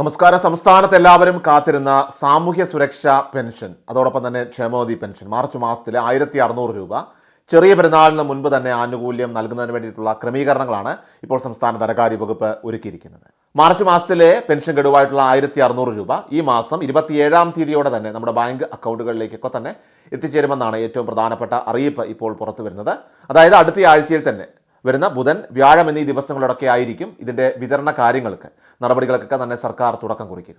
നമസ്കാരം. സംസ്ഥാനത്ത് എല്ലാവരും കാത്തിരുന്ന സാമൂഹ്യ സുരക്ഷാ പെൻഷൻ അതോടൊപ്പം തന്നെ ക്ഷേമോദി പെൻഷൻ മാർച്ച് മാസത്തിലെ ആയിരത്തി അറുന്നൂറ് രൂപ. ചെറിയ പെരുന്നാളിന് മുൻപ് തന്നെ ആനുകൂല്യം നൽകുന്നതിന് വേണ്ടിയിട്ടുള്ള ക്രമീകരണങ്ങളാണ് ഇപ്പോൾ സംസ്ഥാന ധനകാര്യ വകുപ്പ് ഒരുക്കിയിരിക്കുന്നത്. മാർച്ച് മാസത്തിലെ പെൻഷൻ ഗഡുവായിട്ടുള്ള ആയിരത്തി അറുന്നൂറ് രൂപ ഈ മാസം ഇരുപത്തിയേഴാം തീയതിയോടെ തന്നെ നമ്മുടെ ബാങ്ക് അക്കൗണ്ടുകളിലേക്കൊക്കെ തന്നെ എത്തിച്ചേരുമെന്നാണ് ഏറ്റവും പ്രധാനപ്പെട്ട അറിയിപ്പ് ഇപ്പോൾ പുറത്തു വരുന്നത് അതായത് അടുത്ത ആഴ്ചയിൽ തന്നെ വരുന്ന ബുധൻ വ്യാഴം എന്നീ ദിവസങ്ങളിലൊക്കെ ആയിരിക്കും ഇതിന്റെ വിതരണ കാര്യങ്ങൾക്ക് നടപടികൾക്കൊക്കെ തന്നെ സർക്കാർ തുടക്കം കുറിക്കുക.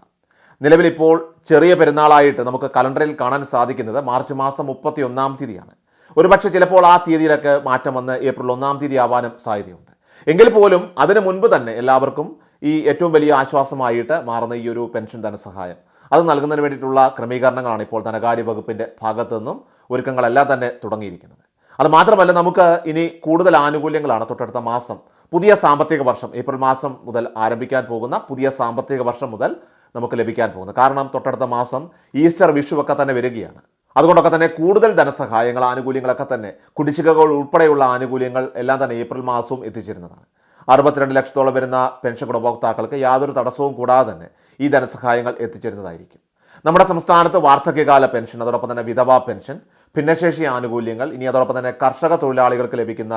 നിലവിലിപ്പോൾ ചെറിയ പെരുന്നാളായിട്ട് നമുക്ക് കലണ്ടറിൽ കാണാൻ സാധിക്കുന്നത് മാർച്ച് മാസം മുപ്പത്തി ഒന്നാം തീയതിയാണ്. ഒരുപക്ഷെ ചിലപ്പോൾ ആ തീയതിയിലൊക്കെ മാറ്റം വന്ന് ഏപ്രിൽ ഒന്നാം തീയതി ആവാനും സാധ്യതയുണ്ട്. എങ്കിൽ പോലും അതിനു മുൻപ് തന്നെ എല്ലാവർക്കും ഈ ഏറ്റവും വലിയ ആശ്വാസമായിട്ട് മാറുന്ന ഈ ഒരു പെൻഷൻ ധനസഹായം. അത് നൽകുന്നതിന് വേണ്ടിയിട്ടുള്ള ക്രമീകരണങ്ങളാണ് ഇപ്പോൾ ധനകാര്യ വകുപ്പിന്റെ ഭാഗത്തു നിന്നും ഒരുക്കങ്ങളെല്ലാം തന്നെ തുടങ്ങിയിരിക്കുന്നത്. അത് മാത്രമല്ല നമുക്ക് ഇനി കൂടുതൽ ആനുകൂല്യങ്ങളാണ് തൊട്ടടുത്ത മാസം പുതിയ സാമ്പത്തിക വർഷം ഏപ്രിൽ മാസം മുതൽ ആരംഭിക്കാൻ പോകുന്ന പുതിയ സാമ്പത്തിക വർഷം മുതൽ നമുക്ക് ലഭിക്കാൻ പോകുന്നത്. കാരണം തൊട്ടടുത്ത മാസം ഈസ്റ്റർ വിഷുവൊക്കെ തന്നെ വരികയാണ്. അതുകൊണ്ടൊക്കെ തന്നെ കൂടുതൽ ധനസഹായങ്ങൾ ആനുകൂല്യങ്ങളൊക്കെ തന്നെ കുടിശ്ശികകൾ ഉൾപ്പെടെയുള്ള ആനുകൂല്യങ്ങൾ എല്ലാം തന്നെ ഏപ്രിൽ മാസവും എത്തിച്ചിരുന്നതാണ്. അറുപത്തിരണ്ട് ലക്ഷത്തോളം വരുന്ന പെൻഷൻ ഗുണഭോക്താക്കൾക്ക് യാതൊരു തടസ്സവും കൂടാതെ തന്നെ ഈ ധനസഹായങ്ങൾ എത്തിച്ചേരുന്നതായിരിക്കും. നമ്മുടെ സംസ്ഥാനത്ത് വാർദ്ധക്യകാല പെൻഷൻ അതോടൊപ്പം തന്നെ വിധവാ പെൻഷൻ ഭിന്നശേഷി ആനുകൂല്യങ്ങൾ ഇനി അതോടൊപ്പം തന്നെ കർഷക തൊഴിലാളികൾക്ക് ലഭിക്കുന്ന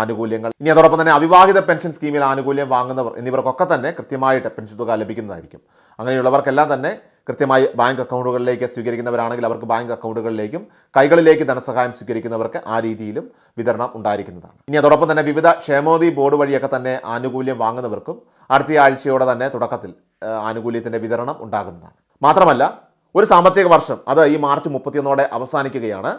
ആനുകൂല്യങ്ങൾ ഇനി അതോടൊപ്പം തന്നെ അവിവാഹിത പെൻഷൻ സ്കീമിൽ ആനുകൂല്യം വാങ്ങുന്നവർ എന്നിവർക്കൊക്കെ തന്നെ കൃത്യമായിട്ട് പെൻഷൻ തുക ലഭിക്കുന്നതായിരിക്കും. അങ്ങനെയുള്ളവർക്കെല്ലാം തന്നെ കൃത്യമായി ബാങ്ക് അക്കൗണ്ടുകളിലേക്ക് സ്വീകരിക്കുന്നവരാണെങ്കിൽ അവർക്ക് ബാങ്ക് അക്കൗണ്ടുകളിലേക്കും കൈകളിലേക്ക് ധനസഹായം സ്വീകരിക്കുന്നവർക്ക് ആ രീതിയിലും വിതരണം ഉണ്ടായിരിക്കുന്നതാണ്. ഇനി അതോടൊപ്പം തന്നെ വിവിധ ക്ഷേമോദി ബോർഡ് വഴിയൊക്കെ തന്നെ ആനുകൂല്യം വാങ്ങുന്നവർക്കും അടുത്ത ആഴ്ചയോടെ തന്നെ തുടക്കത്തിൽ ആനുകൂല്യത്തിന്റെ വിതരണം ഉണ്ടാകുന്നതാണ്. മാത്രമല്ല ഒരു സാമ്പത്തിക വർഷം അത് ഈ മാർച്ച് മുപ്പത്തിയൊന്നോടെ അവസാനിക്കുകയാണ്.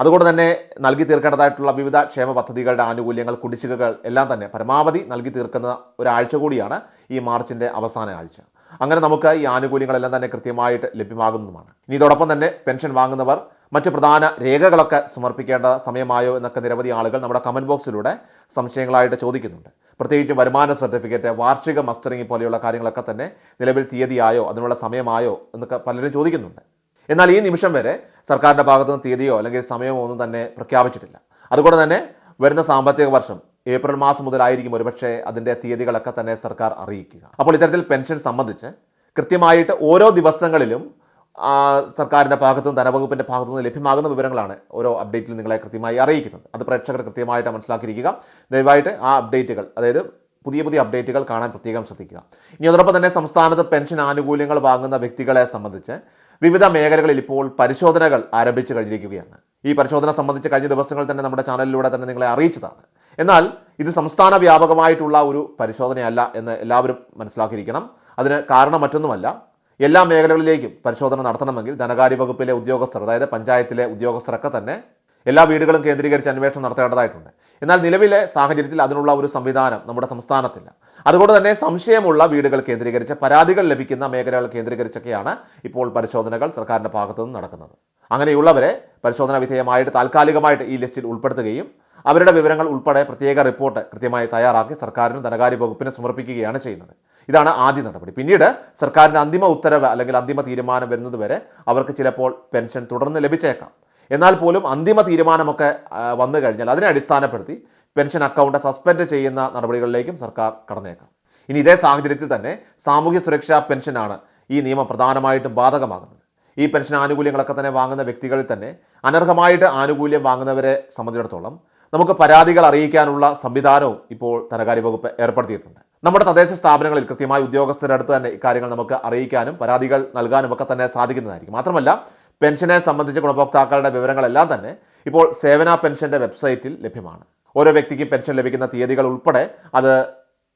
അതുകൊണ്ട് തന്നെ നൽകി തീർക്കേണ്ടതായിട്ടുള്ള വിവിധ ക്ഷേമ പദ്ധതികളുടെ ആനുകൂല്യങ്ങൾ കുടിശ്ശികകൾ എല്ലാം തന്നെ പരമാവധി നൽകി തീർക്കുന്ന ഒരാഴ്ച കൂടിയാണ് ഈ മാർച്ചിന്റെ അവസാന ആഴ്ച. അങ്ങനെ നമുക്ക് ഈ ആനുകൂല്യങ്ങളെല്ലാം തന്നെ കൃത്യമായിട്ട് ലഭ്യമാകുന്നതുമാണ്. ഇനി ഇതോടൊപ്പം തന്നെ പെൻഷൻ വാങ്ങുന്നവർ മറ്റ് പ്രധാന രേഖകളൊക്കെ സമർപ്പിക്കേണ്ട സമയമായോ എന്നൊക്കെ നിരവധി ആളുകൾ നമ്മുടെ കമന്റ് ബോക്സിലൂടെ സംശയങ്ങളായിട്ട് ചോദിക്കുന്നുണ്ട്. പ്രത്യേകിച്ച് വരുമാന സർട്ടിഫിക്കറ്റ് വാർഷിക മസ്റ്ററിംഗ് പോലെയുള്ള കാര്യങ്ങളൊക്കെ തന്നെ നിലവിൽ തീയതിയായോ അതിനുള്ള സമയമായോ എന്നൊക്കെ പലരും ചോദിക്കുന്നുണ്ട്. എന്നാൽ ഈ നിമിഷം വരെ സർക്കാരിന്റെ ഭാഗത്തുനിന്ന് തീയതിയോ അല്ലെങ്കിൽ സമയമോ ഒന്നും തന്നെ പ്രഖ്യാപിച്ചിട്ടില്ല. അതുകൊണ്ട് തന്നെ വരുന്ന സാമ്പത്തിക വർഷം ഏപ്രിൽ മാസം മുതലായിരിക്കും ഒരുപക്ഷെ അതിന്റെ തീയതികളൊക്കെ തന്നെ സർക്കാർ അറിയിക്കുക. അപ്പോൾ ഇത്തരത്തിൽ പെൻഷൻ സംബന്ധിച്ച് കൃത്യമായിട്ട് ഓരോ ദിവസങ്ങളിലും സർക്കാരിന്റെ ഭാഗത്തുനിന്ന് ധനവകുപ്പിന്റെ ഭാഗത്തുനിന്ന് ലഭ്യമാകുന്ന വിവരങ്ങളാണ് ഓരോ അപ്ഡേറ്റിൽ നിങ്ങളെ കൃത്യമായി അറിയിക്കുന്നത്. അത് പ്രേക്ഷകർ കൃത്യമായിട്ട് മനസ്സിലാക്കിയിരിക്കുക. ദയവായിട്ട് ആ അപ്ഡേറ്റുകൾ അതായത് പുതിയ പുതിയ അപ്ഡേറ്റുകൾ കാണാൻ പ്രത്യേകം ശ്രദ്ധിക്കുക. ഇനി അതോടൊപ്പം തന്നെ സംസ്ഥാനത്ത് പെൻഷൻ ആനുകൂല്യങ്ങൾ വാങ്ങുന്ന വ്യക്തികളെ സംബന്ധിച്ച് വിവിധ മേഖലകളിൽ ഇപ്പോൾ പരിശോധനകൾ ആരംഭിച്ചു കഴിഞ്ഞിരിക്കുകയാണ്. ഈ പരിശോധന സംബന്ധിച്ച് കഴിഞ്ഞ ദിവസങ്ങളിൽ തന്നെ നമ്മുടെ ചാനലിലൂടെ തന്നെ നിങ്ങളെ അറിയിച്ചതാണ്. എന്നാൽ ഇത് സംസ്ഥാന വ്യാപകമായിട്ടുള്ള ഒരു പരിശോധനയല്ല എന്ന് എല്ലാവരും മനസ്സിലാക്കിയിരിക്കണം. അതിന് കാരണം മറ്റൊന്നുമല്ല. എല്ലാ മേഖലകളിലേക്കും പരിശോധന നടത്തണമെങ്കിൽ ധനകാര്യ വകുപ്പിലെ ഉദ്യോഗസ്ഥർ അതായത് പഞ്ചായത്തിലെ ഉദ്യോഗസ്ഥരൊക്കെ തന്നെ എല്ലാ വീടുകളും കേന്ദ്രീകരിച്ച് അന്വേഷണം നടത്തേണ്ടതായിട്ടുണ്ട്. എന്നാൽ നിലവിലെ സാഹചര്യത്തിൽ അതിനുള്ള ഒരു സംവിധാനം നമ്മുടെ സംസ്ഥാനത്തില്ല. അതുകൊണ്ട് തന്നെ സംശയമുള്ള വീടുകൾ കേന്ദ്രീകരിച്ച് പരാതികൾ ലഭിക്കുന്ന മേഖലകൾ കേന്ദ്രീകരിച്ചൊക്കെയാണ് ഇപ്പോൾ പരിശോധനകൾ സർക്കാരിന്റെ ഭാഗത്തു നിന്ന് നടക്കുന്നത്. അങ്ങനെയുള്ളവരെ പരിശോധനാ വിധേയമായിട്ട് താൽക്കാലികമായിട്ട് ഈ ലിസ്റ്റിൽ ഉൾപ്പെടുത്തുകയും അവരുടെ വിവരങ്ങൾ ഉൾപ്പെടെ പ്രത്യേക റിപ്പോർട്ട് കൃത്യമായി തയ്യാറാക്കി സർക്കാരിനും ധനകാര്യ വകുപ്പിനും സമർപ്പിക്കുകയാണ് ചെയ്യുന്നത്. ഇതാണ് ആദ്യ നടപടി. പിന്നീട് സർക്കാരിന്റെ അന്തിമ ഉത്തരവ് അല്ലെങ്കിൽ അന്തിമ തീരുമാനം വരുന്നത് വരെ അവർക്ക് ചിലപ്പോൾ പെൻഷൻ തുടർന്ന് ലഭിച്ചേക്കാം. എന്നാൽ പോലും അന്തിമ തീരുമാനമൊക്കെ വന്നു കഴിഞ്ഞാൽ അതിനെ അടിസ്ഥാനപ്പെടുത്തി പെൻഷൻ അക്കൗണ്ട് സസ്പെൻഡ് ചെയ്യുന്ന നടപടികളിലേക്കും സർക്കാർ കടന്നേക്കാം. ഇനി ഇതേ സാഹചര്യത്തിൽ തന്നെ സാമൂഹ്യ സുരക്ഷാ പെൻഷനാണ് ഈ നിയമം പ്രധാനമായിട്ടും ബാധകമാകുന്നത്. ഈ പെൻഷൻ ആനുകൂല്യങ്ങളൊക്കെ തന്നെ വാങ്ങുന്ന വ്യക്തികളിൽ തന്നെ അനർഹമായിട്ട് ആനുകൂല്യം വാങ്ങുന്നവരെ സംബന്ധിച്ചിടത്തോളം നമുക്ക് പരാതികൾ അറിയിക്കാനുള്ള സംവിധാനവും ഇപ്പോൾ ധനകാര്യ വകുപ്പ് ഏർപ്പെടുത്തിയിട്ടുണ്ട്. നമ്മുടെ തദ്ദേശ സ്ഥാപനങ്ങളിൽ കൃത്യമായി ഉദ്യോഗസ്ഥരുടെ അടുത്ത് തന്നെ ഇക്കാര്യങ്ങൾ നമുക്ക് അറിയിക്കാനും പരാതികൾ നൽകാനും ഒക്കെ തന്നെ സാധിക്കുന്നതായിരിക്കും. മാത്രമല്ല പെൻഷനെ സംബന്ധിച്ച ഗുണഭോക്താക്കളുടെ വിവരങ്ങളെല്ലാം തന്നെ ഇപ്പോൾ സേവന പെൻഷന്റെ വെബ്സൈറ്റിൽ ലഭ്യമാണ്. ഓരോ വ്യക്തിക്കും പെൻഷൻ ലഭിക്കുന്ന തീയതികൾ ഉൾപ്പെടെ അത്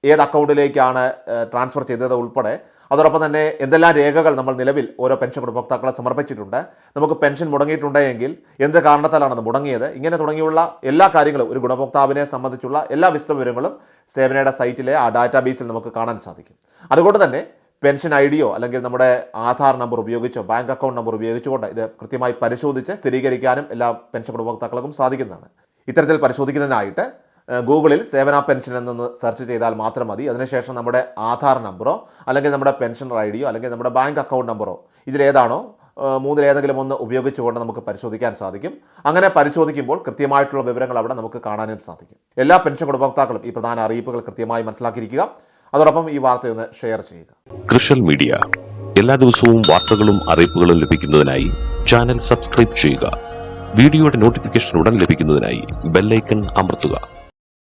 ഏത് അക്കൗണ്ടിലേക്കാണ് ട്രാൻസ്ഫർ ചെയ്തത് ഉൾപ്പെടെ അതോടൊപ്പം തന്നെ എന്തെല്ലാം രേഖകൾ നമ്മൾ നിലവിൽ ഓരോ പെൻഷൻ ഉപഭോക്താക്കളെ സമർപ്പിച്ചിട്ടുണ്ട് നമുക്ക് പെൻഷൻ മുടങ്ങിയിട്ടുണ്ടെങ്കിൽ എന്ത് കാരണത്താലാണ് അത് മുടങ്ങിയത്? ഇങ്ങനെ തുടങ്ങിയുള്ള എല്ലാ കാര്യങ്ങളും ഒരു ഗുണഭോക്താവിനെ സംബന്ധിച്ചുള്ള എല്ലാ വിശദ വിവരങ്ങളും സേവനയുടെ സൈറ്റിലെ ആ ഡാറ്റാബേസിൽ നമുക്ക് കാണാൻ സാധിക്കും. അതുകൊണ്ട് തന്നെ പെൻഷൻ ഐ ഡിയോ അല്ലെങ്കിൽ നമ്മുടെ ആധാർ നമ്പർ ഉപയോഗിച്ചോ ബാങ്ക് അക്കൗണ്ട് നമ്പർ ഉപയോഗിച്ചുകൊണ്ട് ഇത് കൃത്യമായി പരിശോധിച്ച് സ്ഥിരീകരിക്കാനും എല്ലാ പെൻഷൻ ഉപഭോക്താക്കൾക്കും സാധിക്കുന്നതാണ്. ഇത്തരത്തിൽ പരിശോധിക്കുന്നതിനായിട്ട് ഗൂഗിളിൽ സേവന പെൻഷൻ എന്നൊന്ന് സെർച്ച് ചെയ്താൽ മാത്രം മതി. അതിനുശേഷം നമ്മുടെ ആധാർ നമ്പറോ അല്ലെങ്കിൽ നമ്മുടെ പെൻഷൻ ഐ ഡിയോ അല്ലെങ്കിൽ നമ്മുടെ ബാങ്ക് അക്കൗണ്ട് നമ്പറോ ഇതിലേതാണോ മൂന്നിലേതെങ്കിലും ഒന്ന് ഉപയോഗിച്ചുകൊണ്ട് നമുക്ക് പരിശോധിക്കാൻ സാധിക്കും. അങ്ങനെ പരിശോധിക്കുമ്പോൾ കൃത്യമായിട്ടുള്ള വിവരങ്ങൾ അവിടെ നമുക്ക് കാണാനും സാധിക്കും. എല്ലാ പെൻഷൻ ഗുണഭോക്താക്കളും ഈ പ്രധാന അറിയിപ്പുകൾ കൃത്യമായി മനസ്സിലാക്കിയിരിക്കുക. അതോടൊപ്പം ഈ വാർത്തയൊന്ന് ഷെയർ ചെയ്യുക. കൃഷൽ മീഡിയ. എല്ലാ ദിവസവും വാർത്തകളും അറിയിപ്പുകളും ലഭിക്കുന്നതിനായി ചാനൽ സബ്സ്ക്രൈബ് ചെയ്യുക. വീഡിയോയുടെ നോട്ടിഫിക്കേഷൻ ഉടൻ ലഭിക്കുന്നതിനായി ബെല്ലൈക്കൺ അമർത്തുക.